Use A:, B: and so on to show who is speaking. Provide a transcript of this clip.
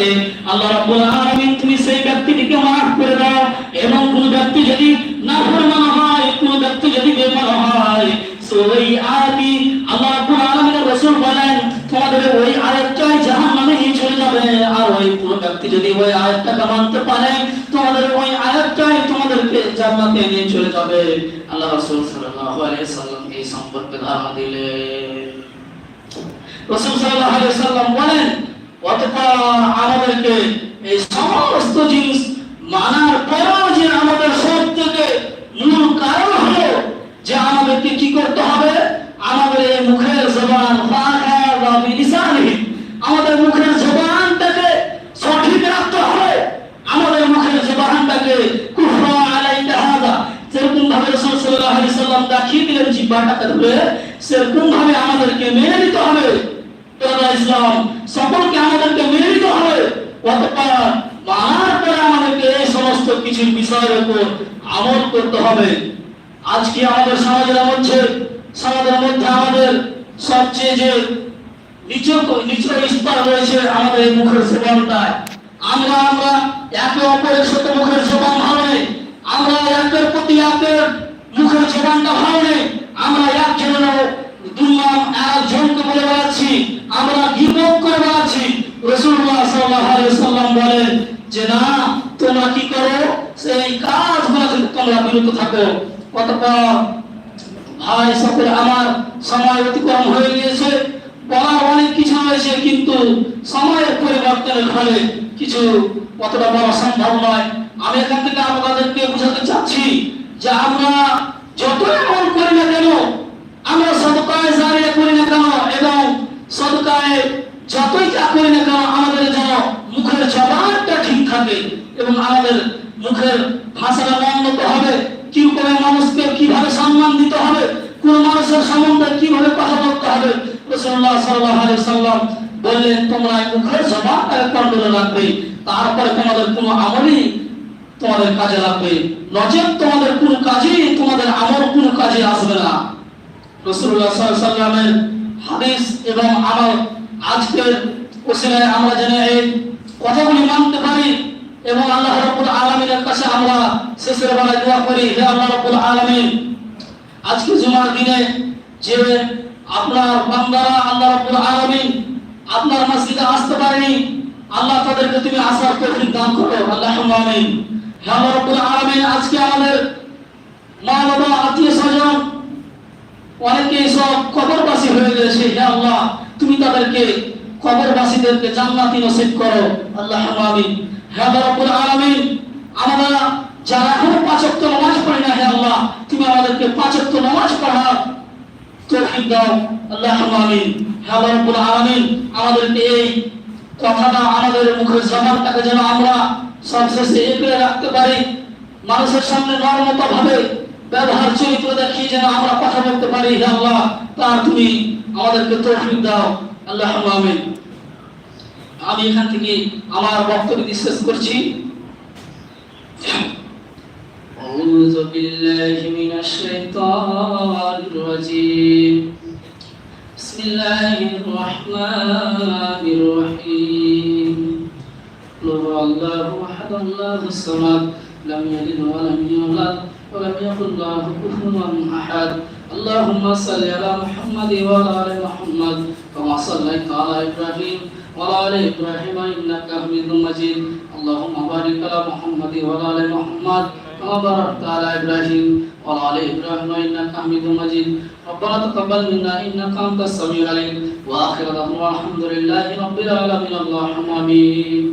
A: সাথে আল্লাহ রাব্বুল আলামিন তুমি সেই ব্যক্তিটিকে মাফ করে দাও এবং কোন ব্যক্তি যদি নাফরমান হয়, কোন ব্যক্তি যদি বেমার হয়, সো ওই আয়াতই আল্লাহ রাব্বুল আলামিনের রাসূল বলেন, তোমাদের ওই আয়াতটাই জাহান্নামে নিয়ে চলে যাবে। আর ওই কোন ব্যক্তি যদি ওই আয়াতটাকে মানতে পারে, তোমাদের ওই আয়াতটাই তোমাদেরকে জান্নাতে নিয়ে চলে যাবে। আল্লাহ রাসূল সাল্লাল্লাহু আলাইহি সাল্লাম এই সম্পর্কে ধারণা দিলেন। রাসূল সাল্লাল্লাহু আলাইহি সাল্লাম বলেন আমাদেরকে এই সমস্ত জিনিস মানার পরেও যে আমাদের সব থেকে মূল কারণ হলো যে আমাদেরকে কি করতে হবে? আমাদের এই মুখের জবান আমাদের মুখের জবানটাকে সঠিক রাখতে হবে। আমাদের মুখের জবানটাকে যেরকম ভাবে রাসূল আলাইহি সাল্লাম দেখিয়ে দিলেন জিহ্বাটাকে ধরে, সেরকম ভাবে আমাদেরকে মেনে নিতে হবে। ইসলাম সকলকে আমাদেরকে হবে। অতঃপর মানার পরে আমাদেরকে এই সমস্ত কিছু বিষয়ের উপর আমল করতে হবে। আজকে আমাদের সমাজের মধ্যে সমাজের মধ্যে আমাদের সবচেয়ে যে নিচু রয়েছে আমাদের মুখের আমরা আমরা একে মুখের আমরা একের প্রতি একের মুখের জবানটা ভালো নেই। আমরা একজনের অনেক কিছু রয়েছে কিন্তু সময়ের পরিবর্তনের ফলে কিছু অতটা বলা সম্ভব নয়। আমি এখান থেকে আপনাদেরকে বোঝাতে চাচ্ছি যে, আমরা যতই আমল করি না কেন আমরা সদকায় জারিয়া করি না কেন এবং সদকায় যতই যা করি না কেন, আমাদের যেন মুখের জবানটা ঠিক থাকে এবং আমাদের মুখের ভাষাটা উন্নত হবে, কি করে মানুষকে কীভাবে সম্মান দিতে হবে, কোন মানুষের সম্বন্ধে কীভাবে কথা বলতে হবে। রাসূলুল্লাহ সাল্লাল্লাহু আলাইহি সাল্লাম বললেন, তোমরা মুখের জবানটাকে কন্ট্রোলে রাখবে, তারপরে তোমাদের কোনো আমলই তোমাদের কাজে লাগবে। নচেত তোমাদের কোনো কাজেই তোমাদের আমল কোনো কাজে আসবে না। আলাইহি সাল্লামের হাদিস এবং আমল আজকের ওসিলায় আমরা যেন এই কথাগুলি মানতে পারি এবং আল্লাহ রাব্বুল আলামিনের কাছে আমরা শেষের বেলায় দোয়া করি, হে আল্লাহ রাব্বুল আলামিন। আজকে জুমার দিনে যে আপনার বান্দারা আল্লাহ রাব্বুল আলামিন আপনার মসজিদে আসতে পারেনি, আল্লাহ তাদেরকে তুমি আসার তৌফিক দান করো, আল্লাহুম্মা আমিন। হে আল্লাহ রাব্বুল আলামিন, আজকে আমাদের মা বাবা আত্মীয় স্বজন অনেকে সব কবরবাসী হয়ে গেছে, হে আল্লাহ। তুমি তাদেরকে কবরবাসীদেরকে জান্নাতি নসিব করো। আল্লাহ আমিন। হে আল্লাহ রাব্বুল আলামিন, আমরা যারা এখনও পাঁচ ওয়াক্ত নামাজ পড়ি না, হে আল্লাহ, তুমি আমাদেরকে পাঁচ ওয়াক্ত নামাজ পড়ার তৌফিক দাও। আল্লাহ আমিন। হে আল্লাহ রাব্বুল আলামিন, আমাদেরকে এই কথাটা আমাদের মুখের জবানটাকে যেন আমরা সবশেষে এগিয়ে রাখতে পারি। মানুষের সামনে নর্মতা ভাবে ব্যবহার চরিত্র দেখিয়ে যেন আমরা কথা বলতে পারি হে আল্লাহ তার তুমি আমাদেরকে তৌফিক দাও আল্লাহ আমিন আমি এখান থেকে আমার বক্তব্য শেষ করছি أعوذ بالله من الشيطان الرجيم بسم الله الرحمن الرحيم قل هو الله أحد الله الصمد لم يلد ولم يولد ولم يكن له كفوا أحد اللهم صل على محمد وعلى آل محمد كما صليت على إبراهيم وعلى آل إبراهيم إنك حميد مجيد اللهم بارك على محمد وعلى آل محمد كما باركت على إبراهيم وعلى آل إبراهيم إنك حميد مجيد ربنا تقبل منا إنك أنت السميع العليم وآخر دعوانا الحمد لله رب العالمين اللهم آمين